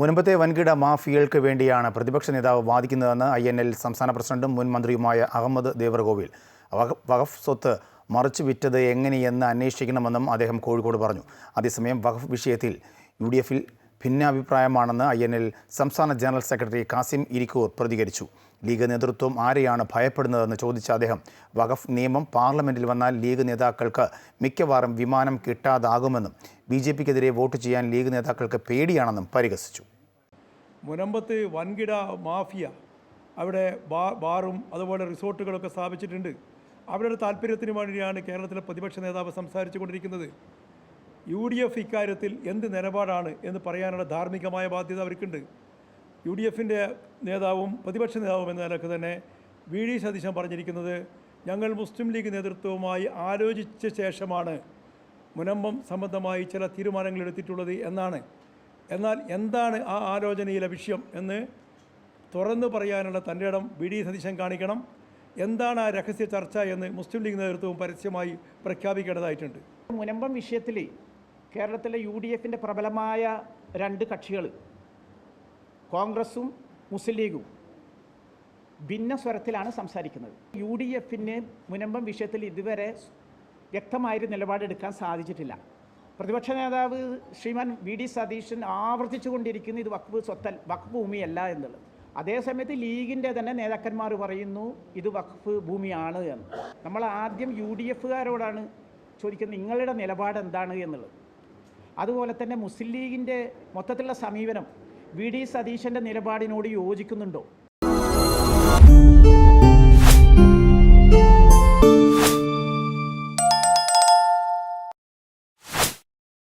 മുൻപത്തെ വൻകിട മാഫിയകൾക്ക് വേണ്ടിയാണ് പ്രതിപക്ഷ നേതാവ് വാദിക്കുന്നതെന്ന് ഐ എൻ എൽ സംസ്ഥാന പ്രസിഡന്റും മുൻ മന്ത്രിയുമായ അഹമ്മദ് ദേവർകോവിൽ വഖഫ് സ്വത്ത് മറിച്ചു വിറ്റത് എങ്ങനെയെന്ന് അന്വേഷിക്കണമെന്നും അദ്ദേഹം കോഴിക്കോട് പറഞ്ഞു. അതേസമയം വഖഫ് വിഷയത്തിൽ യു ഡി എഫിൽ ഭിന്നാഭിപ്രായമാണെന്ന് ഐ എൻ എൽ സംസ്ഥാന ജനറൽ സെക്രട്ടറി കാസിം ഇരിക്കൂർ പ്രതികരിച്ചു. ലീഗ് നേതൃത്വം ആരെയാണ് ഭയപ്പെടുന്നതെന്ന് ചോദിച്ച അദ്ദേഹം വഖഫ് നിയമം പാർലമെന്റിൽ വന്നാൽ ലീഗ് നേതാക്കൾക്ക് മിക്കവാറും വിമാനം കിട്ടാതാകുമെന്നും ബി ജെ പിക്കെതിരെ വോട്ട് ചെയ്യാൻ ലീഗ് നേതാക്കൾക്ക് പേടിയാണെന്നും പരിഹസിച്ചു. മുനമ്പത്ത് വൻകിട മാഫിയ അവിടെ ബാ ബാറും അതുപോലെ റിസോർട്ടുകളൊക്കെ സ്ഥാപിച്ചിട്ടുണ്ട്. അവരുടെ താല്പര്യത്തിന് വേണ്ടിയാണ് കേരളത്തിലെ പ്രതിപക്ഷ നേതാവ് സംസാരിച്ചു കൊണ്ടിരിക്കുന്നത് യു ഡി എഫ് ഇക്കാര്യത്തിൽ എന്ത് നിലപാടാണ് എന്ന് പറയാനുള്ള ധാർമ്മികമായ ബാധ്യത അവർക്കുണ്ട്. യു ഡി എഫിന്റെ നേതാവും പ്രതിപക്ഷ നേതാവും എന്ന നിലയ്ക്ക് തന്നെ വി ഡി സതീശൻ പറഞ്ഞിരിക്കുന്നത് ഞങ്ങൾ മുസ്ലിം ലീഗ് നേതൃത്വവുമായി ആലോചിച്ച ശേഷമാണ് മുനമ്പം സംബന്ധമായി ചില തീരുമാനങ്ങൾ എടുത്തിട്ടുള്ളത് എന്നാണ്. എന്നാൽ എന്താണ് ആ ആലോചനയിലെ വിഷയം എന്ന് തുറന്നു പറയാനുള്ള തന്റെ ഇടം വി ഡി സതീശൻ കാണിക്കണം. എന്താണ് ആ രഹസ്യ ചർച്ച എന്ന് മുസ്ലിം ലീഗ് നേതൃത്വവും പരസ്യമായി പ്രഖ്യാപിക്കേണ്ടതായിട്ടുണ്ട്. മുനമ്പം വിഷയത്തിൽ കേരളത്തിലെ യു ഡി എഫിന്റെ പ്രബലമായ രണ്ട് കക്ഷികൾ കോൺഗ്രസും മുസ്ലിം ലീഗും ഭിന്ന സ്വരത്തിലാണ് സംസാരിക്കുന്നത്. യു ഡി എഫിന് മുനമ്പം വിഷയത്തിൽ ഇതുവരെ വ്യക്തമായൊരു നിലപാടെടുക്കാൻ സാധിച്ചിട്ടില്ല. പ്രതിപക്ഷ നേതാവ് ശ്രീമാൻ വി ഡി സതീശൻ ആവർത്തിച്ചു കൊണ്ടിരിക്കുന്നു ഇത് വഖഫ് സ്വത്തൽ വഖഫ് ഭൂമിയല്ല എന്നുള്ളത്. അതേസമയത്ത് ലീഗിന്റെ തന്നെ നേതാക്കന്മാർ പറയുന്നു ഇത് വഖഫ് ഭൂമിയാണ് എന്ന്. നമ്മൾ ആദ്യം യു ഡി എഫുകാരോടാണ് ചോദിക്കുന്നത് നിങ്ങളുടെ നിലപാട് എന്താണ് എന്നുള്ളത്. അതുപോലെ തന്നെ മുസ്ലിം ലീഗിന്റെ മൊത്തത്തിലുള്ള സമീപനം വി ഡി സതീശന്റെ നിലപാടിനോട് യോജിക്കുന്നുണ്ടോ?